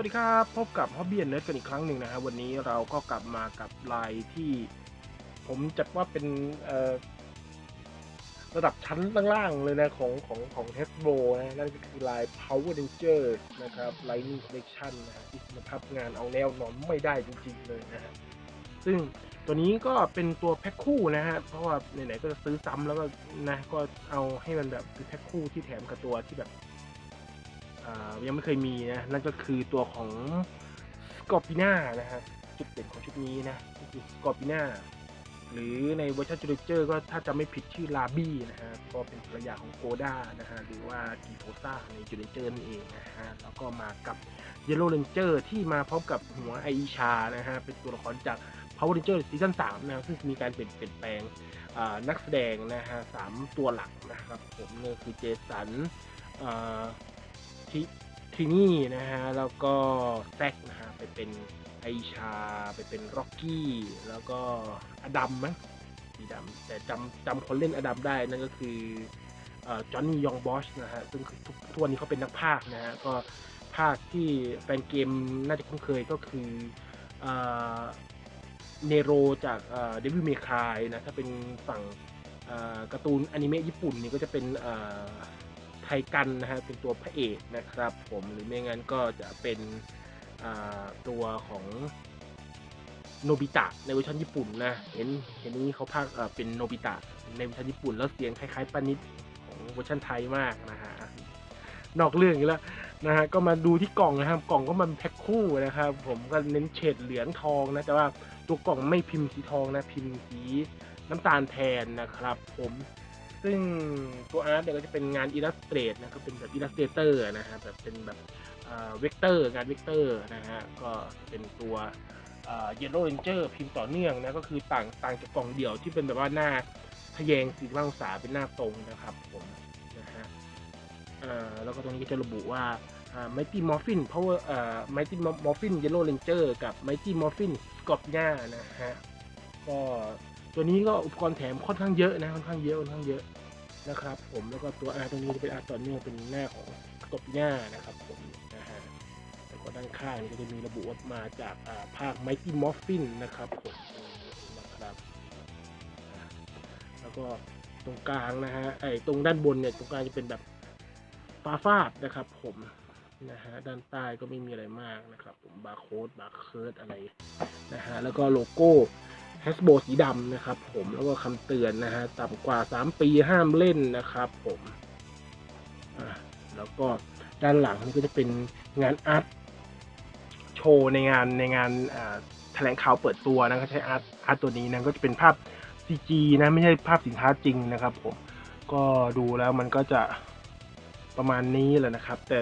วัสดีครับ พบกับฮอบบี้เนิร์ดกันอีกครั้งหนึ่งนะครับวันนี้เราก็กลับมากับลายที่ ผมจัดว่าเป็นระดับชั้นล่างๆเลยนะของของของเทสโบนะนั่นก็คือลาย Power Ranger นะครับ Lightning Collection นะฮะที่คุณภาพงานเอาแนวนอนไม่ได้จริงๆเลยนะฮะซึ่งตัวนี้ก็เป็นตัวแพ็คคู่นะฮะเพราะว่าไหนๆก็จะซื้อซ้ำแล้วก็นะก็เอาให้มันแบบเป็นแพ็คคู่ที่แถมกับตัวที่แบบ ยังไม่เคยมีนะนั่นก็คือตัวของสกอร์ปิน่านะฮะจุดเด่นของชุดนี้นะก็คือสกอร์ปิน่าหรือในเวอร์ชันจูเลเจอร์ก็ถ้าจะไม่ผิดชื่อลาบี้นะฮะก็เป็นภรรยาของโกด้านะฮะหรือว่ากีโฟซ่าในจูเลเจอร์นั่นเองนะฮะแล้วก็มากับเยลโล่เรนเจอร์ที่มาพร้อมกับหัวไอชานะฮะเป็นตัวละครจาก Power Ranger ซีซั่น3นะซึ่งมีการเปลี่ยนเปลี่ยนแปลงนักแสดงนะฮะสามตัวหลักนะครับผมเนี่ยคือเจสันอ ทิทินี่นะฮะ แล้วก็แซกนะฮะ ไปเป็นไอชา ไปเป็นร็อกกี้ แล้วก็อดัมมั้งสีดำแต่จำจำคนเล่นอดัมได้นั่นก็คือจอห์นนี่ยองบอชนะฮะ ซึ่งทุกทุกวันนี้เขาเป็นนักพากนะฮะ ก็ภาคที่แฟนเกมน่าจะคุ้นเคยก็คือเนโรจากเดวิลเมคายนะ ถ้าเป็นฝั่งการ์ตูนอนิเมะญี่ปุ่นนี่ก็จะเป็น ไทกันนะฮะเป็นตัวพระเอกนะครับผมหรือไม่งั้นก็จะเป็นตัวของโนบิตะในเวอร์ชันญี่ปุ่นนะเห็นเห็นนี้เขาพากเอ่อเป็นโนบิตะในเวอร์ชันญี่ปุ่นแล้วเสียงคล้ายๆปานิดของเวอร์ชันไทยมากนะฮะนอกเรื่องอีกแล้วนะฮะก็มาดูที่กล่องนะครับกล่องก็มันแพ็คคู่นะครับผมก็เน้นเฉดเหลืองทองนะแต่ว่าตัวกล่องไม่พิมพ์สีทองนะพิมพ์สีน้ำตาลแทนนะครับ ผม ซึ่งตัวอาร์ตเนี่ยก็จะเป็นงานอิลลัสเตรตนะก็เป็นแบบอิลลัสเตเตอร์นะฮะแบบเป็นแบบเวกเตอร์งานเวกเตอร์นะฮะก็เป็นตัวเยลโล่เรนเจอร์พิมพ์ต่อเนื่องนะก็คือต่างต่างจากกล่องเดี่ยวที่เป็นแบบว่าหน้าทะแยง45องศาเป็นหน้าตรงนะครับผมนะฮะแล้วก็ตรงนี้ก็จะระบุว่าไมตี้มอร์ฟินเพราะว่าไมตี้มอร์ฟินเยลโล่เรนเจอร์กับไมตี้มอร์ฟินสกอตย่านะฮะก็ ตัวนี้ก็อุปกรณ์แถมค่อนข้างเยอะนะค่อนข้างเยอะค่อนข้างเยอะนะครับ ผมแล้วก็ตัวอาตรงนี้จะเป็นอาต่อเนื่องเป็นหน้าของกบหน้านะครับผมนะฮะแล้วก็ด้านข้างนี่ก็จะมีระบุว่ามาจากภาค Mighty Morphin นะครับผมนะครับแล้วก็ตรงกลางนะฮะไอ้ตรงด้านบนเนี่ยตรงกลางจะเป็นแบบฟ้าฟาดนะครับ ผมนะฮะด้านใต้ก็ไม่มีอะไรมากนะครับ ผมบาร์โค้ดบาร์เคิร์ดอะไรนะฮะแล้วก็โลโก้ แฮสโบสีดำนะครับผมแล้วก็คำเตือนนะฮะต่ำกว่า 3 ปีห้ามเล่นนะครับผมแล้วก็ด้านหลังนี่ก็จะเป็นงานอาร์ตโชว์ในงานในงานแถลงข่าวเปิดตัวนะก็ใช้อาร์ตอาร์ตตัวนี้นะก็จะเป็นภาพ CG นะไม่ใช่ภาพสินค้าจริงนะครับผมก็ดูแล้วมันก็จะประมาณนี้แหละนะครับ แต่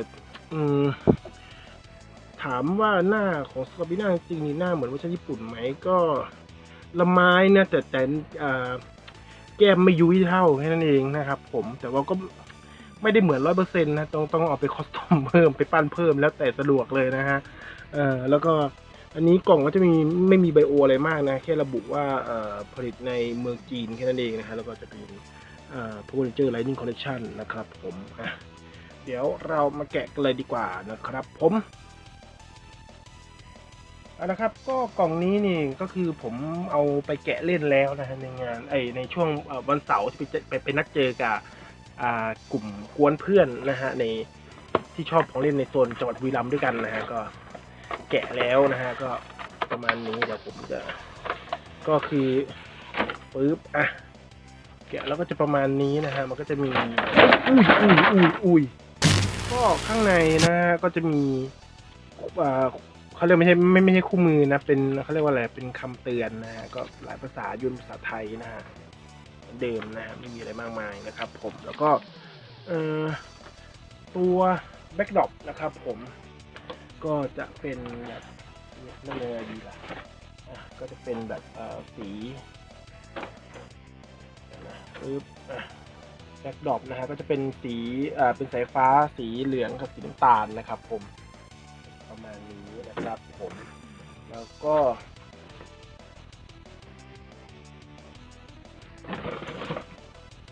ถามว่าหน้าของสกอร์ปิน่าจริงนี่หน้าเหมือนเวอร์ชันญี่ปุ่นไหมก็ ละไม้นะแต่แต่แก้มไม่ยุ้ยเท่าแค่นั้นเองนะครับผมแต่ว่าก็ไม่ได้เหมือนร้อยเปอร์เซ็นต์นะต้องต้องเอาไปคอสตอมเพิ่มไปปั้นเพิ่มแล้วแต่สะดวกเลยนะฮะเออแล้วก็อันนี้กล่องก็จะมีไม่มีไบโออะไรมากนะ แค่ระบุว่าเอ่อผลิตในเมืองจีนแค่นั้นเองนะฮะแล้วก็จะเป็นเอ่อ Power Ranger Lightning Collection นะครับผมเดี๋ยวเรามาแกะกันเลยดีกว่านะครับผม เอาละครับก็กล่องนี้นี่ก็คือผมเอาไปแกะเล่นแล้วนะฮะในงานไอในช่วงวันเสาร์ที่ไปไปไปนัดเจอกับกลุ่มกวนเพื่อนนะฮะในที่ชอบของเล่นในโซนจังหวัดบุรีรัมย์ด้วยกันนะฮะก็แกะแล้วนะฮะก็ประมาณนี้เดี๋ยวผมจะก็คือปึ๊บอะแกะแล้วก็จะประมาณนี้นะฮะมันก็จะมีอุ้ยอุ้ยอุ้ยอุ้ยก็ข้างในนะฮะก็จะมีอ่า เขาเรียกไม่ใช่ไม่ไม่ใช่คู่มือนะ เป็นเขาเรียกว่าอะไรเป็นคำเตือนนะฮะก็หลายภาษายุนภาษาไทยนะฮะเดิมนะฮะไม่มีอะไรมากมายนะครับ ผมแล้วก็เอ่อตัวแบ็กดรอปนะครับ ผมก็จะเป็นแบบนั่นเลยดีละ่ะก็จะเป็นแบบเออสีนะปึ๊บแบ็กดรอปนะฮะก็จะเป็นสีอ่าเป็นสายฟ้าสีเหลืองกับสีน้ำตาลนะครับ ผม ประมาณนี้นะครับผม แล้วก็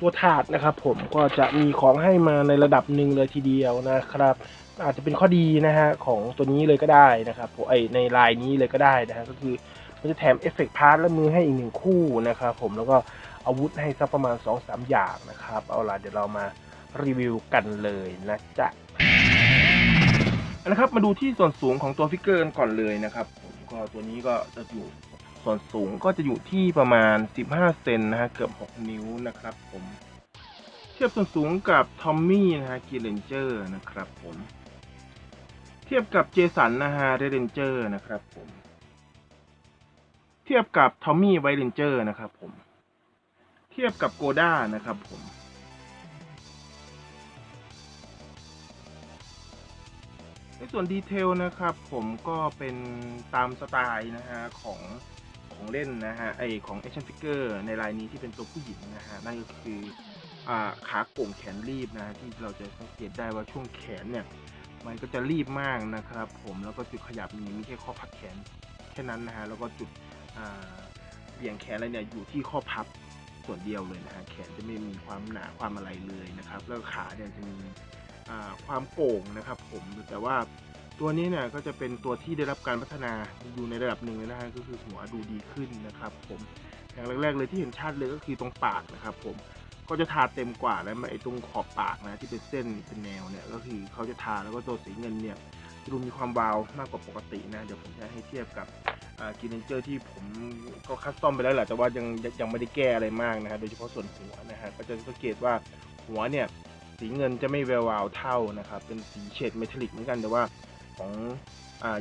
ตัวถาดนะครับผมก็จะมีของให้มาในระดับหนึ่งเลยทีเดียวนะครับ อาจจะเป็นข้อดีนะฮะของตัวนี้เลยก็ได้นะครับผมไอในลายนี้เลยก็ได้นะฮะก็คือมันจะแถมเอฟเฟกต์พาร์ทและมือให้อีกหนึ่งคู่นะครับผมแล้วก็อาวุธให้สักประมาณ2อสามอย่างนะครับ เอาล่ะเดี๋ยวเรามารีวิวกันเลยนะจ๊ะ นะครับมาดูที่ส่วนสูงของตัวฟิกเกอร์กันก่อนเลยนะครับผมก็ตัวนี้ก็จะอยู่ส่วนสูงก็จะอยู่ที่ประมาณ 15 เซนนะฮะเกือบ 6 นิ้วนะครับผมเทียบส่วนสูงกับทอมมี่นะฮะกีเรนเจอร์นะครับผมเทียบกับเจสันนะฮะเรนเจอร์นะครับผมเทียบกับทอมมี่ไวเรนเจอร์นะครับผมเทียบกับโกด้านะครับผม ในส่วนดีเทลนะครับผมก็เป็นตามสไตล์นะฮะของของเล่นนะฮะไอของ Action Figure ในลายนี้ที่เป็นตัวผู้หญิงนะฮะนั่นก็คืออ่าขาโก่งแขนรีบนะะที่เราจะสังเกตได้ว่าช่วงแขนเนี่ยมันก็จะรีบมากนะครับผมแล้วก็จุดขยับมีมีแค่ข้อพับแขนแค่นั้นนะฮะแล้วก็จุดอ่าเบี่ยงแขนอะไรเนี่ยอยู่ที่ข้อพับส่วนเดียวเลยนะฮะแขนจะไม่มีความหนาความอะไรเลยนะครับแล้วขาเนี่ยจะมี ความโก่งนะครับผมแต่ว่าตัวนี้เนี่ยก็จะเป็นตัวที่ได้รับการพัฒนาอยู่ในระดับหนึ่งนะฮะก็คือหัวดูดีขึ้นนะครับ ผมอย่างแรกๆเลยที่เห็นชัดเลยก็คือตรงปากนะครับ ผมก็จะทาเต็มกว่าแล้วไอ้ตรงขอบปากนะที่เป็นเส้นเป็นแนวเนี่ยก็คือเขาจะทาแล้วก็ตัวสีเงินเนี่ยดูมีความวาวมากกว่าปกตินะเดี๋ยวผมจะให้เทียบกับกินเนเจอร์ที่ผมก็คัสตอมไปแล้วแหละแต่ว่ายังยังไม่ได้แก้อะไรมากนะครับโดยเฉพาะส่วนหัวนะฮะก็จะสังเกตว่าหัวเนี่ย สีเงินจะไม่แวววาวเท่านะครับ เป็นสีเฉดเมทัลลิกเหมือนกันแต่ว่าของ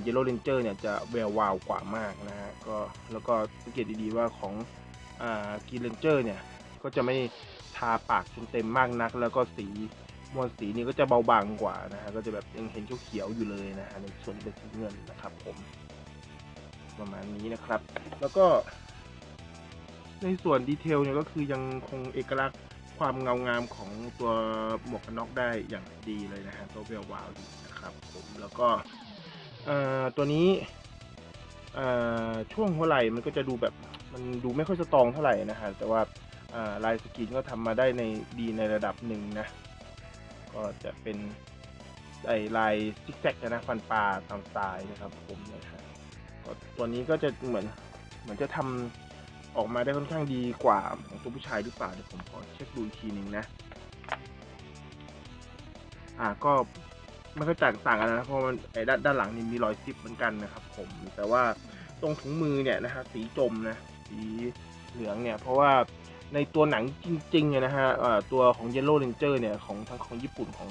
เยลโล่เรนเจอร์เนี่ยจะแวววาวกว่ามากนะฮะก็แล้วก็สังเกตดีๆว่าของกินเรนเจอร์เนี่ยก็จะไม่ทาปากจนเต็มมากนัก แล้วก็สีมวลสีนี้ก็จะเบาบางกว่านะฮะก็จะแบบยังเห็นเขียวๆอยู่เลยนะฮะในส่วนเป็นสีเงินนะครับผมประมาณนี้นะครับ แล้วก็ ในส่วนดีเทลเนี่ยก็คือยังคงเอกลักษณ์ ความเงางามของตัวหมวกกันน็อกได้อย่างดีเลยนะฮะตัวเวลวาวดีนะครับผมแล้วก็ตัวนี้ช่วงหัวไหล่มันก็จะดูแบบมันดูไม่ค่อยสตรองเท่าไหร่นะฮะแต่ว่าลายสกรีนก็ทำมาได้ในดีในระดับหนึ่งนะ ก็จะเป็นไอลายซิกแซกนะฟันปลาตามสไตล์นะครับผมนะครับตัวนี้ก็จะเหมือนเหมือนจะทำ ออกมาได้ค่อนข้างดีกว่าของตัวผู้ชายหรือเปล่าเดี๋ยวผมขอเช็คดูอีกทีหนึ่งนะ อ่าก็ไม่ค่อยแตกต่างกันนะเพราะมันไอ้ด้านด้านหลังนี่มีรอยซิปเหมือนกันนะครับ ผม แต่ว่าตรงถุงมือเนี่ยนะฮะสีจมนะสีเหลืองเนี่ย เพราะว่าในตัวหนังจริงๆเนี่ยนะฮะตัวของ Yellow Ranger เนี่ยของทั้งของญี่ปุ่นของ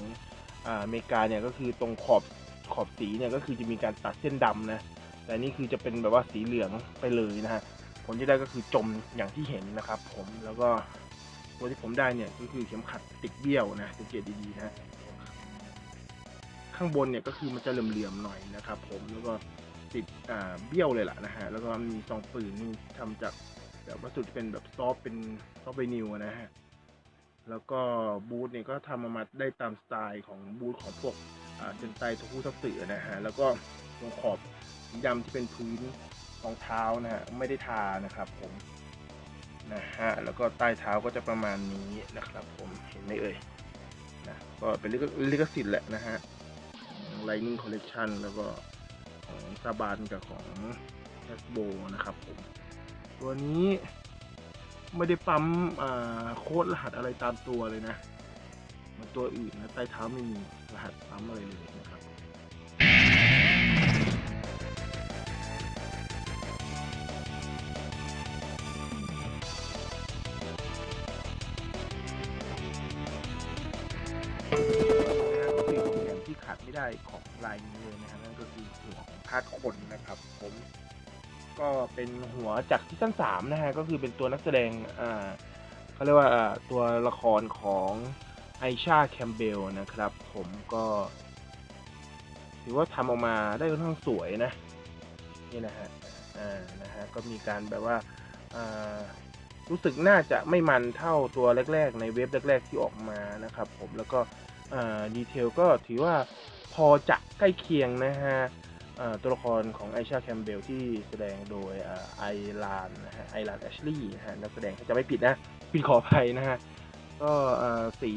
อเมริกาเนี่ยก็คือตรงขอบขอบสีเนี่ยก็คือจะมีการตัดเส้นดำนะแต่นี่คือจะเป็นแบบว่าสีเหลืองไปเลยนะฮะ ผลที่ได้ก็คือจมอย่างที่เห็นนะครับ ผมแล้วก็ตัวที่ผมได้เนี่ยก็คือเข็มขัดติดเบี้ยวนะสังเกตดีๆนะข้างบนเนี่ยก็คือมันจะเหลื่อมๆหน่อยนะครับ ผมแล้วก็ติดเบี้ยวเลยล่ะนะฮะแล้วก็มีซองปืนนี่ทำจากแบบวัสดุที่เป็นแบบซอฟเป็นซอฟไวนิวนะฮะแล้วก็บูธเนี่ยก็ทำออกมาได้ตามสไตล์ของบูธของพวกเซนไตโทคุซัตสึนะฮะแล้วก็ตรงขอบสีดำที่เป็นพื้น รองเท้านะฮะไม่ได้ทานะครับผมนะฮะแล้วก็ใต้เท้าก็จะประมาณนี้นะครับผมเห็นไหมเอ่ยนะก็เป็นลิขสิทธิ์แหละนะฮะ Lightning Collection แล้วก็ของซาบานกับของแอสโบนะครับผมตัวนี้ไม่ได้ปั๊มโค้ดรหัสอะไรตามตัวเลยนะมือนตัวอื่นนะใต้เท้าไม่มีรหัสปั๊มอะไรเลย ดไม่ได้ของลายนี้เลยนะครับนั่นก็คือหัวของพาดคนนะครับ ผมก็เป็นหัวจากซีซั่นสามนะฮะก็คือเป็นตัวนักแสดงอ่าเขาเรียกว่าตัวละครของไอชาแคมเบลนะครับ ผมก็ถือว่าทำออกมาได้ค่อนข้างสวยนะนี่นะฮะอ่านะฮะก็มีการแบบว่าอ่ารู้สึกน่าจะไม่มันเท่าตัวแรก ๆ ในเว็บแรก ๆ ที่ออกมานะครับ ผมแล้วก็ ดีเทลก็ถือว่าพอจะใกล้เคียงนะฮะตัวละครของไอชาแคมเบลที่แสดงโดยไอรานนะฮะไอรานแอชลีย์นะฮะนักแสดงจะไม่ผิดนะผิดขออภัยนะฮะก็สี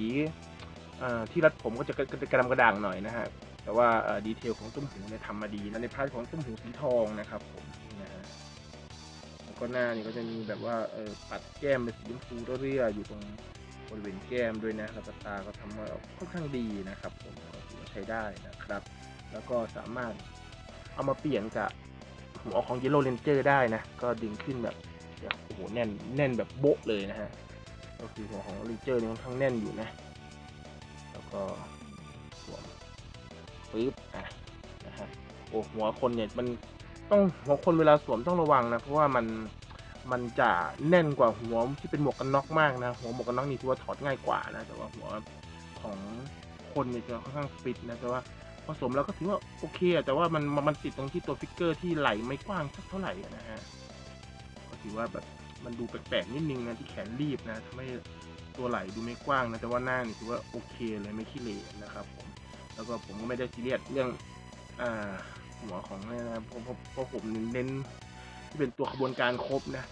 ที่รัดผมก็จะกระดำกระด่างหน่อยนะฮะแต่ว่าดีเทลของตุ้มหูเนี่ยทำมาดีนะในพาร์ทของตุ้มหูสีทองนะครับผมนะฮะแล้วก็หน้านี่ก็จะมีแบบว่าปัดแก้มเป็นสีชมพูเรื่อยๆอยู่ตรง บริเวณแก้มด้วยนะแล้วก็ตาก็ทำมาค่อนข้างดีนะครับผมใช้ได้นะครับ แล้วก็สามารถเอามาเปลี่ยนกับหัวของ Yellow Ranger ได้นะ ก็ดึงขึ้นแบบโอ้โหแน่นแน่นแบบโบ๊ะเลยนะฮะก็คือหัวของ Ranger นี่ค่อนข้างแน่นอยู่นะ แล้วก็สวมปึ๊บอะนะฮะโอ้หัวคนเนี่ยมันต้องหัวคนเวลาสวมต้องระวังนะ เพราะว่ามัน มันจะแน่นกว่าหัวที่เป็นหมวกกันน็อกมากนะ หัวหมวกกันน็อกนี่ถือว่าถอดง่ายกว่านะ แต่ว่าหัวของคนเนี่ยจะค่อนข้างฟิตนะ แต่ว่าผสมแล้วก็ถือว่าโอเคแต่ว่ามันมันติดตรงที่ตัวฟิกเกอร์ที่ไหลไม่กว้างสักเท่าไหร่นะฮะ ก็ถือว่าแบบมันดูแปลกๆนิดนึงนะที่แขนรีบนะทำให้ตัวไหลดูไม่กว้างนะแต่ว่าหน้านี่ถือว่าโอเคเลยไม่ขี้เหร่นะครับผมแล้วก็ผมก็ไม่ได้ซีเรียสเรื่องอ่าหัวของเนี่ยนะเพราะเพราะเพราะผมเน้นที่เป็นตัวขบวนการครบนะ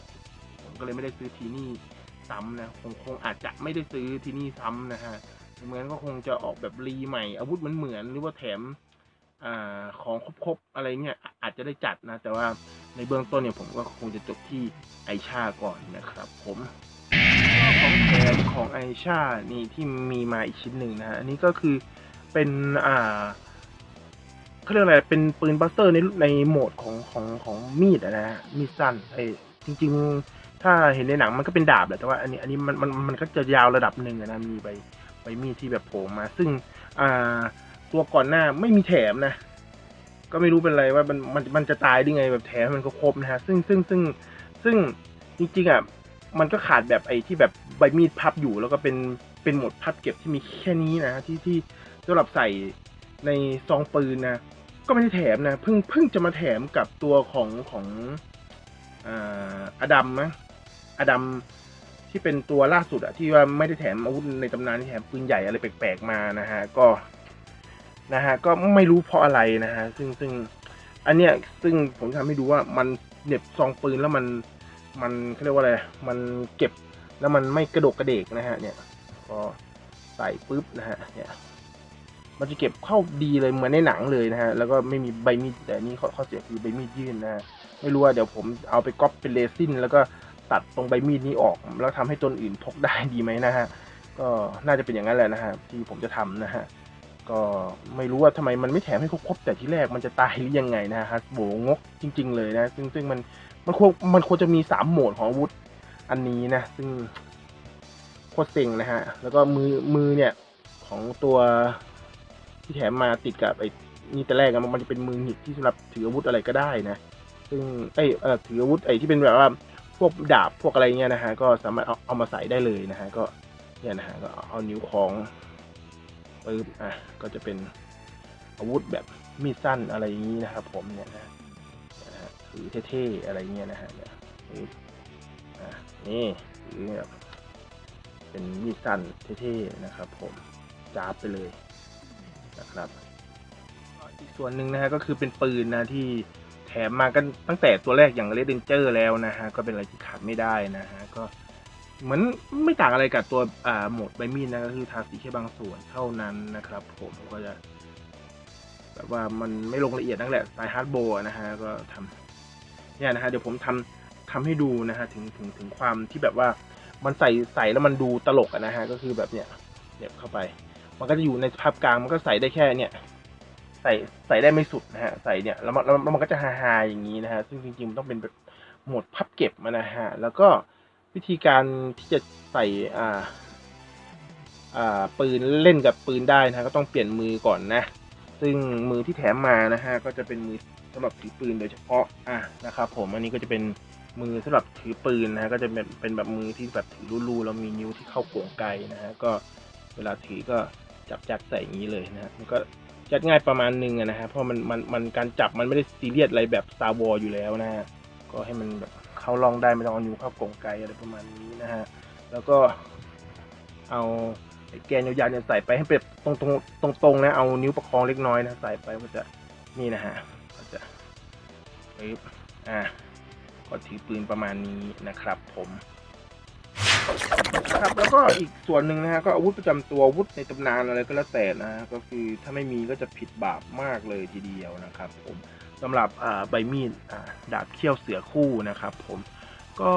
ก็เลยไม่ได้ซื้อทีนี่ซ้ำนะคงคงอาจจะไม่ได้ซื้อทีนี่ซ้ำนะฮะเหมือนก็คงจะออกแบบรีใหม่ อาวุธมันเหมือนหรือว่าแถมอ่าของครบๆอะไรเนี่ยอาจจะได้จัดนะ แต่ว่าในเบื้องต้นเนี่ยผมก็คงจะจบที่ไอชาก่อนนะครับผมของแถมของไอชานี่ที่มีมาอีกชิ้นหนึ่งนะฮะอันนี้ก็คือเป็นอ่าเขาเรียกอะไรเป็นปืนบัสเตอร์ในในโหมดของของของมีดนะฮะมีดสั้นไอจริง ๆ ถ้าเห็นในหนังมันก็เป็นดาบแหละแต่ว่าอันนี้อันนี้มันมันมันก็จะยาวระดับหนึ่งนะมีใบใบมีดที่แบบโผล่มา ซึ่งอ่าตัวก่อนหน้าไม่มีแถมนะ ก็ไม่รู้เป็นไรว่ามันมันมันจะตายได้ไงแบบแถมมันก็ครบนะฮะซึ่งซึ่งซึ่งซึ่งจริงๆอะมันก็ขาดแบบไอ้ที่แบบใบมีดพับอยู่แล้วก็เป็นเป็นหมดพับเก็บที่มีแค่นี้นะที่ที่สำหรับใส่ในซองปืนนะก็ไม่ได้แถมนะเพิ่งเพิ่งจะมาแถมกับตัวของของอ่าอดัมนะ อดัมที่เป็นตัวล่าสุดอะที่ว่าไม่ได้แถมอาวุธในตำนานที่แถมปืนใหญ่อะไรแปลกๆมานะฮะก็นะฮะก็ไม่รู้เพราะอะไรนะฮะซึ่งซึ่งอันเนี้ยซึ่งผมทำให้ดูว่ามันเหน็บซองปืนแล้วมันมันเขาเรียกว่าอะไรมันเก็บแล้วมันไม่กระดกกระเดกนะฮะเนี่ยพอใส่ปุ๊บนะฮะเนี่ยมันจะเก็บเข้าดีเลยเหมือนในหนังเลยนะฮะแล้วก็ไม่มีใบมีดแต่นี่ข้อข้อเสียคือใบมีดยื่นนะฮะไม่รู้ว่าเดี๋ยวผมเอาไปก๊อปเป็นเรซินแล้วก็ ตัดตรงใบมีดนี้ออก แล้วทำให้ตัวอื่นพกได้ดีไหมนะฮะก็น่าจะเป็นอย่างนั้นแหละนะฮะที่ผมจะทำนะฮะก็ไม่รู้ว่าทำไมมันไม่แถมให้ครบแต่ที่แรกมันจะตายหรือยังไงนะฮะโบงกจริง ๆ เลยนะ ซึ่งซึ่งมันมันควรมันควรจะมีสามโหมดของอาวุธอันนี้นะ ซึ่งโคตรเซ็งนะฮะ แล้วก็มือมือเนี่ย ของตัวที่แถมมาติดกับไอ้นี่แต่แรกมันมันจะเป็นมือหงิกที่สำหรับถืออาวุธอะไรก็ได้นะ ซึ่งเอ้เออถืออาวุธไอ้ที่เป็นแบบว่า พวกดาบพวกอะไรเงี้ยนะฮะก็สามารถเอาเอามาใส่ได้เลยนะฮะก็เนี่ยนะฮะก็เอานิ้วของปึ๊บอะก็จะเป็นอาวุธแบบมีดสั้นอะไรอย่างนี้นะครับ ผมเนี่ยนะฮะถือเท่ๆอะไรเงี้ยนะฮะเนี่ยอะนี่ถือแบบเป็นมีดสั้นเท่ๆนะครับ ผมจาบไปเลยนะครับอีกส่วนหนึ่งนะฮะก็คือเป็นปืนนะที่ มมากันตั้งแต่ตัวแรกอย่างเรดเดนเจอร์แล้วนะฮะ ก็เป็นอะไรที่ขาดไม่ได้นะฮะ ก็เหมือนไม่ต่างอะไรกับตัวอ่าโหมดใบมีดนะก็คือทาสีแค่บางส่วนเท่านั้นนะครับ ผมก็จะแบบว่ามันไม่ลงละเอียดนั่นแหละสไตล์ฮาร์ดโบว์นะฮะ ก็ทำเนี่ยนะฮะ เดี๋ยวผมทำทำให้ดูนะฮะ ถึงถึงถึงความที่แบบว่ามันใส่ใส่แล้วมันดูตลกอะนะฮะ ก็คือแบบเนี้ยเด็บเข้าไป มันก็จะอยู่ในสภาพกลางมันก็ใส่ได้แค่เนี่ย ใส่ใส่ได้ไม่สุดนะฮะใส่เนี่ยแล้วมันแล้วมันก็จะฮาๆอย่างนี้นะฮะซึ่งจริงๆมันต้องเป็นแบบโหมดพับเก็บมานะฮะแล้วก็วิธีการที่จะใส่อ่าอ่าปืนเล่นกับปืนได้นะะก็ต้องเปลี่ยนมือก่อนนะ ซึ่งมือที่แถมมานะฮะก็จะเป็นมือสำหรับถือปืนโดยเฉพาะอะนะครับผมอันนี้ก็จะเป็นมือสำหรับถือปืนนะฮะก็จะเป็นเป็นแบบมือที่แบบถือรูๆแล้วมีนิ้วที่เข้าโก่งไกลนะฮะก็เวลาถือก็จับจักใส่อย่างนี้เลยนะฮะมันก็ จัดง่ายประมาณหนึ่งนะฮะเพราะมันมันมันการจับมันไม่ได้ซีเรียสอะไรแบบ Star War อยู่แล้วนะฮะก็ให้มันแบบเข้าลองได้ไม่ต้องเอานิ้วเข้ากลองไกลอะไรประมาณนี้นะฮะแล้วก็เอาแกนยาวๆเนี่ยใส่ไปให้เป็นตรงตรงตรงตรงๆนะเอานิ้วประคองเล็กน้อยนะใส่ไปก็จะนี่นะฮะก็จะปึ๊บอะก็ถือปืนประมาณนี้นะครับผม นะครับแล้วก็อีกส่วนหนึ่งนะฮะก็อาวุธประจำตัวอาวุธในตำนานอะไรก็แล้วแต่นะฮะก็คือถ้าไม่มีก็จะผิดบาปมากเลยทีเดียวนะครับ ผมสำหรับใบมีดดาบเขี้ยวเสือคู่นะครับ ผมก็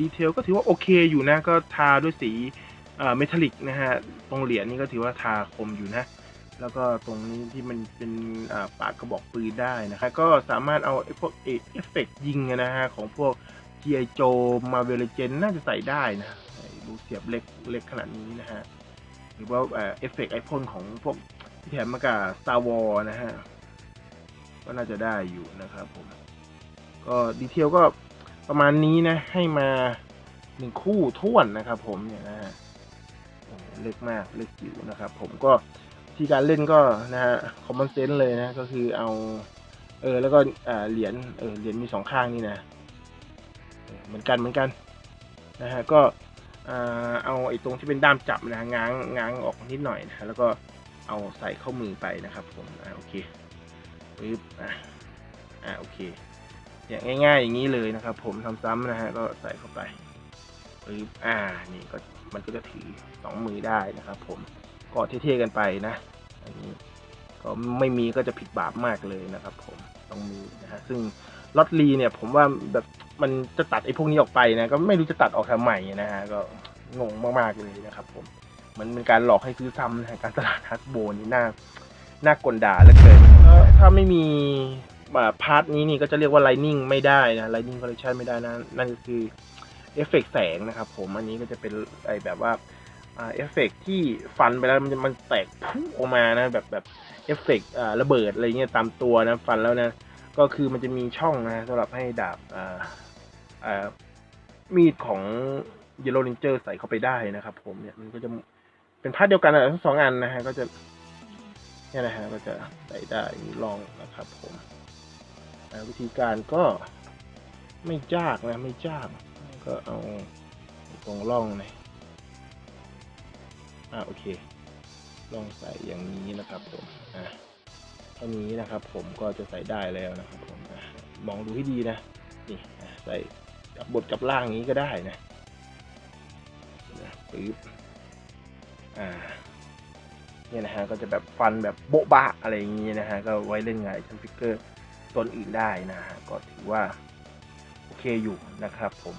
ดีเทลก็ถือว่าโอเคอยู่นะก็ทาด้วยสีเมทัลลิกนะฮะตรงเหรียญนี่ก็ถือว่าทาคมอยู่นะ แล้วก็ตรงนี้ที่มันเป็นปากกระบอกปืนได้นะครับก็สามารถเอาพวกเอฟเฟกต์ยิงนะฮะของพวก G.I. Joe Marvel Legends น่าจะใส่ได้นะไอ้รูเสียบเล็กเล็กขนาดนี้นะฮะ หรือว่าเอฟเฟกต์ไอพ่นของพวกที่แถมมากับ Star War นะฮะ ก็น่าจะได้อยู่นะครับผม ก็ดีเทลก็ประมาณนี้นะ ให้มาหนึ่งคู่ท่วนนะครับผมเนี่ยนะฮะเล็กมากเล็กจิ๋วนะครับผมก็วิธีการเล่นก็นะฮะคอมมอนเซนส์เลยนะ ก็คือเอา เออแล้วก็เหรียญเออเหรียญมีสองข้างนี่นะ เหมือนกันเหมือนกันนะฮะก็เอาไอ้ตรงที่เป็นด้ามจับนะง้างง้างออกนิดหน่อยนะะแล้วก็เอาใส่เข้ามือไปนะครับผมอ่าโอเคปึ๊บอ่าอ่าโอเคอย่างง่าย ๆ อย่างนี้เลยนะครับ ผมทำซ้ำนะฮะก็ใส่เข้าไปปึ๊บอ่านี่ก็มันก็จะถือสองมือได้นะครับ ผมก็เท่ๆกันไปนะอันนี้ก็ไม่มีก็จะผิดบาปมากเลยนะครับ ผมต้องมีนะฮะซึ่ง ลอตลีเนี่ย ผมว่าแบบมันจะตัดไอ้พวกนี้ออกไปนะก็ไม่รู้จะตัดออกทำไมนะฮะก็งงมากๆเลยนะครับผมมันเป็นการหลอกให้ซื้อซ้ำนะการตลาดฮัสโบนี่น่าน่ากลด่าเหลือเกินถ้าไม่มีพาร์ทนี้นี่ก็จะเรียกว่าไลนิ่งไม่ได้นะไลนิ่งคอลเลคชันไม่ได้นะนั่นก็คือเอฟเฟกแสงนะครับผมอันนี้ก็จะเป็นไอแบบว่าเอฟเฟกที่ฟันไปแล้วมันมันแตกพุ่งออกมานะแบบแบบเอฟเฟกต์ระเบิดอะไรเงี้ยตามตัวนะฟันแล้วนะ ก็คือมันจะมีช่องนะสำหรับให้ดาบอ่าอ่ามีดของ Yellow Ranger ใส่เข้าไปได้นะครับผมเนี่ยมันก็จะเป็นพาร์ทเดียวกันนะทั้งสองอันนะฮะก็จะเนี่ยนะฮะก็จะใส่ได้ลองนะครับผมวิธีการก็ไม่ยากนะไม่ยากก็เอาตรงร่องนะอ่าโอเคลองใส่อย่างนี้นะครับผมอะ เท่านี้นะครับ ผมก็จะใส่ได้แล้วนะครับ ผมมองดูให้ดีนะนี่ใส่กับบทกับล่างนี้ก็ได้นะนะปึ๊บอ่าเนี่ยนะฮะก็จะแบบฟันแบบโบ๊ะบะอะไรอย่างนี้นะฮะก็ไว้เล่นงานชั้นฟิกเกอร์ตนอื่นได้นะฮะก็ถือว่าโอเคอยู่นะครับ ผม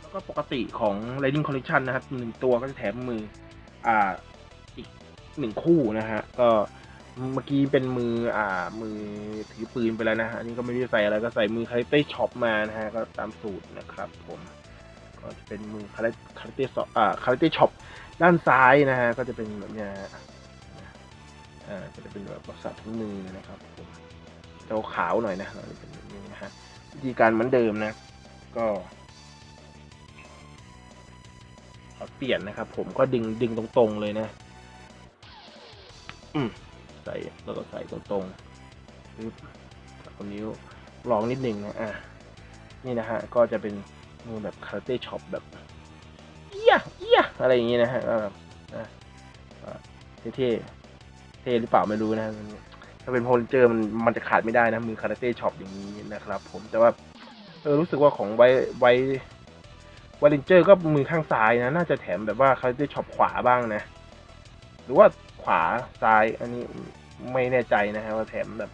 แล้วก็ปกติของ Lightning Collection นะครับหนึ่งตัวก็จะแถมมืออ่าอีกหนึ่งคู่นะฮะก็ เมื่อกี้เป็นมืออ่า มือถือปืนไปแล้วนะฮะอันนี้ก็ไม่ได้ใส่อะไรก็ใส่มือคาริเต้ช็อปมานะฮะก็ตามสูตรนะครับ ผมก็จะเป็นมือคาริคาริเต้อ่าคาริเต้ช็อปด้านซ้ายนะฮะก็จะเป็นแบบเนี้ยฮะอ่าก็จะเป็นแบบประสาททั้งมือนะครับผมจะขาวหน่อยนะเราจะเป็นแบบนี้นะฮะวิธีการเหมือนเดิมนะ ก็เปลี่ยนนะครับ ผมก็ดึงดึงตรงๆเลยนะ อืม ใส่แล้วก็ใส่ตรงๆปึ๊บเอานิ้วลองนิดนึงนะอะนี่นะฮะก็จะเป็นมือแบบคาราเต้ช็อปแบบเอี้ยเอี้ยอะไรอย่างงี้นะฮะก็แบบนะเท่ๆเท่หรือเปล่าไม่รู้นะถ้าเป็นโพลเจอร์มันมันจะขาดไม่ได้นะมือคาราเต้ช็อปอย่างนี้นะครับ ผมแต่ว่าเออรู้สึกว่าของไวไวไวเลนเจอร์ก็มือข้างซ้ายนะ น่าจะแถมแบบว่าคาราเต้ช็อปขวาบ้างนะ หรือว่า ขวาซ้ายอันนี้ไม่แน่ใจนะฮะว่าแถมแบบ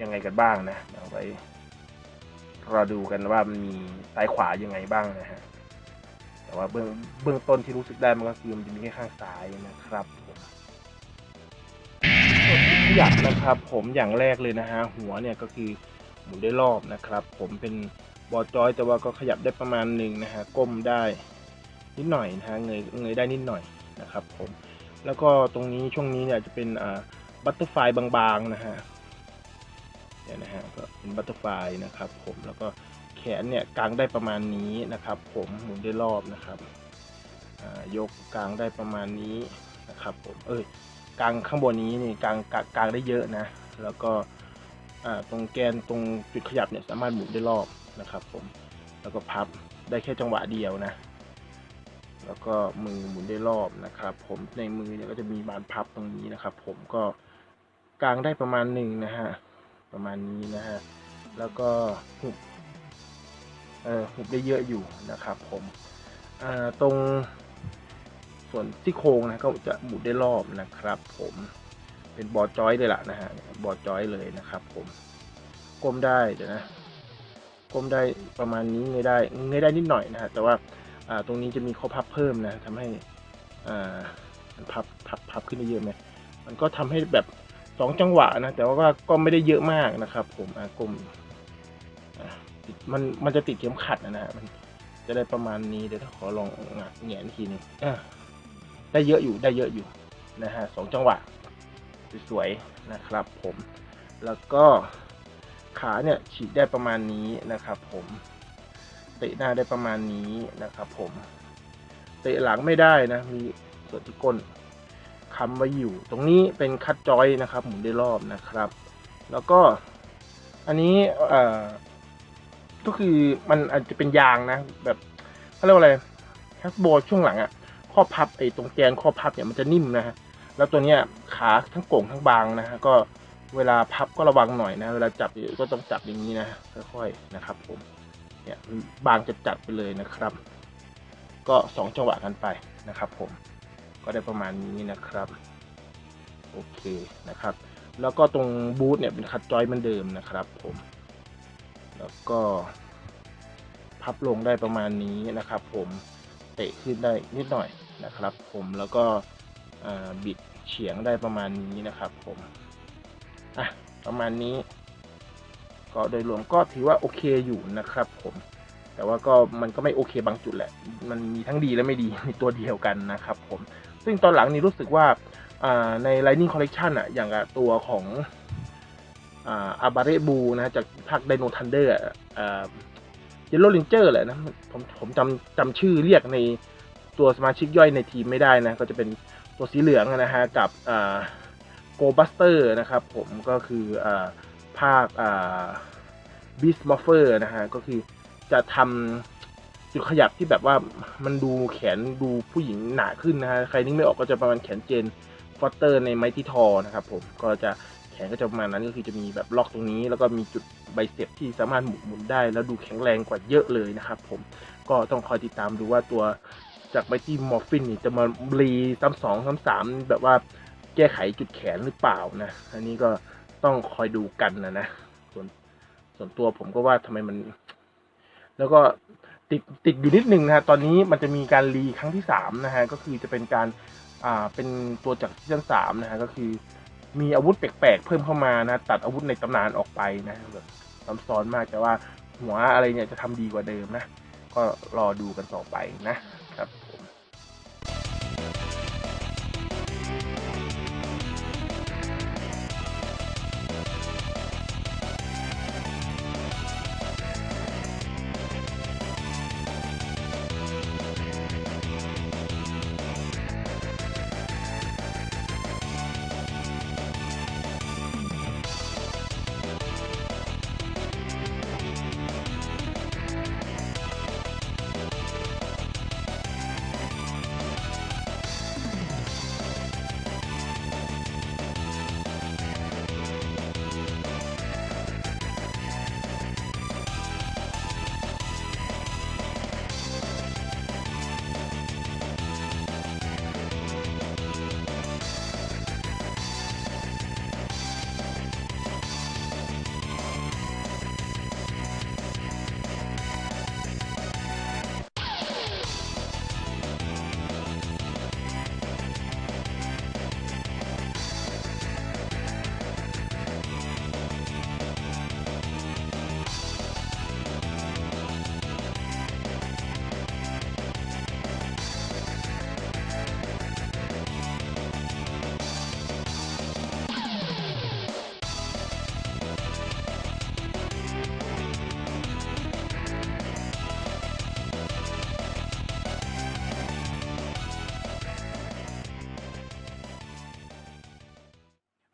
ยังไงกันบ้างนะเอาไปรอดูกันว่ามันมีซ้ายขวายังไงบ้างนะฮะแต่ว่าเบื้องเบื้องต้นที่รู้สึกได้มันก็คือมันจะมีแค่ข้างซ้ายนะครับขยับนะครับผมอย่างแรกเลยนะฮะหัวเนี่ยก็คือหมุนได้รอบนะครับ ผมเป็นบอจอยแต่ว่าก็ขยับได้ประมาณหนึ่งนะฮะก้มได้นิดหน่อยนะฮะเงยเงยได้นิดหน่อยนะครับผม แล้วก็ตรงนี้ช่วงนี้เนี่ยจะเป็นอ่าบัตเตอร์ไฟบางๆนะฮะเนี่ยนะฮะก็เป็นบัตเตอร์ไฟนะครับ ผมแล้วก็แขนเนี่ยกางได้ประมาณนี้นะครับ ผมหมุนได้รอบนะครับอ่ายกกางได้ประมาณนี้นะครับผมเอ้ยกางข้างบนนี้นี่กางกางกางได้เยอะนะ แล้วก็อ่าตรงแกนตรงจุดขยับเนี่ยสามารถหมุนได้รอบนะครับ ผมแล้วก็พับได้แค่จังหวะเดียวนะ แล้วก็มือหมุนได้รอบนะครับ ผมในมือเนี่ยก็จะมีบานพับตรงนี้นะครับ ผมก็กางได้ประมาณหนึ่งนะฮะประมาณนี้นะฮะแล้วก็หุบเอ่อหุบได้เยอะอยู่นะครับ ผมอ่าตรงส่วนซี่โครงนะก็จะหมุนได้รอบนะครับ ผมเป็นบอร์จอยเลยล่ะนะฮะบอร์จอยเลยนะครับ ผมก้มได้เดี๋ยวนะก้มได้ประมาณนี้เงยได้เงยได้นิดหน่อยนะฮะแต่ว่า ตรงนี้จะมีข้อพับเพิ่มนะทำให้อ่ามันพับพับพับขึ้นได้เยอะไหมมันก็ทำให้แบบสองจังหวะนะ แต่ว่าก็ไม่ได้เยอะมากนะครับ ผมก้มอะติดมันมันจะติดเข็มขัดนะฮะมันจะได้ประมาณนี้เดี๋ยวถ้าขอลองงะแงนทีนึงได้เยอะอยู่ได้เยอะอยู่นะฮะสองจังหวะสวยๆนะครับ ผมแล้วก็ขาเนี่ยฉีกได้ประมาณนี้นะครับ ผม เตะหน้าได้ประมาณนี้นะครับผม เตะหลังไม่ได้นะ มีส่วนที่ก้นค้ำไว้อยู่ ตรงนี้เป็นคัดจอยนะครับ หมุนได้รอบนะครับ แล้วก็อันนี้เอ่อก็คือมันอาจจะเป็นยางนะ แบบเขาเรียกว่าอะไรแคสโบช่วงหลังอะข้อพับไอ้ตรงแกนข้อพับเนี่ยมันจะนิ่มนะฮะแล้วตัวเนี้ยขาทั้งโก่งทั้งบางนะฮะก็เวลาพับก็ระวังหน่อยนะ เวลาจับก็ต้องจับอย่างนี้นะค่อยๆนะครับผม เนี่ยบางจะจัดไปเลยนะครับ ก็สองจังหวะกันไปนะครับ ผมก็ได้ประมาณนี้นะครับโอเคนะครับ แล้วก็ตรงบูทเนี่ยเป็นคัดจอยเหมือนเดิมนะครับ ผม แล้วก็พับลงได้ประมาณนี้นะครับ ผมเตะขึ้นได้นิดหน่อยนะครับ ผมแล้วก็บิดเฉียงได้ประมาณนี้นะครับ ผมอะประมาณนี้ ก็โดยรวมก็ถือว่าโอเคอยู่นะครับผมแต่ว่าก็มันก็ไม่โอเคบางจุดแหละ มันมีทั้งดีและไม่ดีในตัวเดียวกันนะครับผม ซึ่งตอนหลังนี้รู้สึกว่าใน Lightning Collection อะ อย่างตัวของอาบาเรบูนะจากภาคไดโนทันเดอร์เยลโลลิงเจอร์แหละนะ ผมผมจำจำชื่อเรียกในตัวสมาชิกย่อยในทีมไม่ได้นะ ก็จะเป็นตัวสีเหลืองนะฮะ กับโกบัสเตอร์นะครับผมก็คืออ ภาคบิสมอฟเฟอร์นะฮะ ก็คือจะทำจุดขยับที่แบบว่ามันดูแขนดูผู้หญิงหนาขึ้นนะฮะ ใครนึกไม่ออกก็จะประมาณแขนเจนฟอสเตอร์ในไมตี้ทอนะครับผมก็จะแขนก็จะประมาณนั้นก็คือจะมีแบบล็อกตรงนี้ แล้วก็มีจุดไบเซ็ปที่สามารถหมุนหมุนได้ แล้วดูแข็งแรงกว่าเยอะเลยนะครับผมก็ต้องคอยติดตามดูว่าตัวจากไมที่มอร์ฟินนี่จะมารีซ้ำสองซ้ำสามแบบว่าแก้ไขจุดแขนหรือเปล่านะ อันนี้ก็ ต้องคอยดูกันนะนะส่วนส่วนตัวผมก็ว่าทำไมมัน แล้วก็ติดติดอยู่นิดนึงนะฮะตอนนี้มันจะมีการรีครั้งที่สามนะฮะก็คือจะเป็นการอ่าเป็นตัวจากซีซั่นสามนะฮะก็คือ มีอาวุธแปลกๆเพิ่มเข้ามานะตัดอาวุธในตำนานออกไปนะแบบซับซ้อนมากแต่ว่าหัวอะไรเนี่ยจะทำดีกว่าเดิมนะ ก็รอดูกันต่อไปนะ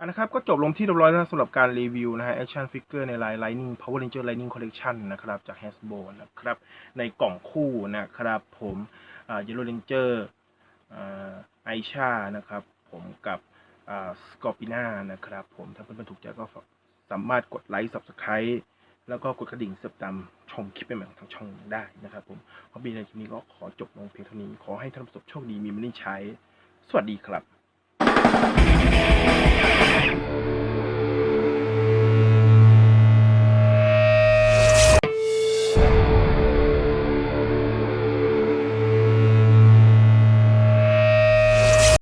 อันนะครับก็จบลงที่เรียบร้อยแล้วสำหรับการรีวิวนะฮะ action figure ในลาย Lightning Power Ranger Lightning Collection นะครับ จาก Hasbro นะครับ ในกล่องคู่นะครับผมอ่า Yellow Ranger อ่าไอชานะครับ ผมกับอ่าสกอร์ปิน่านะครับ ผมถ้าเพื่อนๆถูกใจก็สามารถกดไลค์ Subscribe แล้วก็กดกระดิ่งเสบตามชมคลิปใหม่ๆของทางช่องได้นะครับผมพอบีในคลิปนี้ก็ขอจบลงเพียงเท่านี้ ขอให้ท่านประสบโชคดีมีมันนี่ใช้ สวัสดีครับ Bye.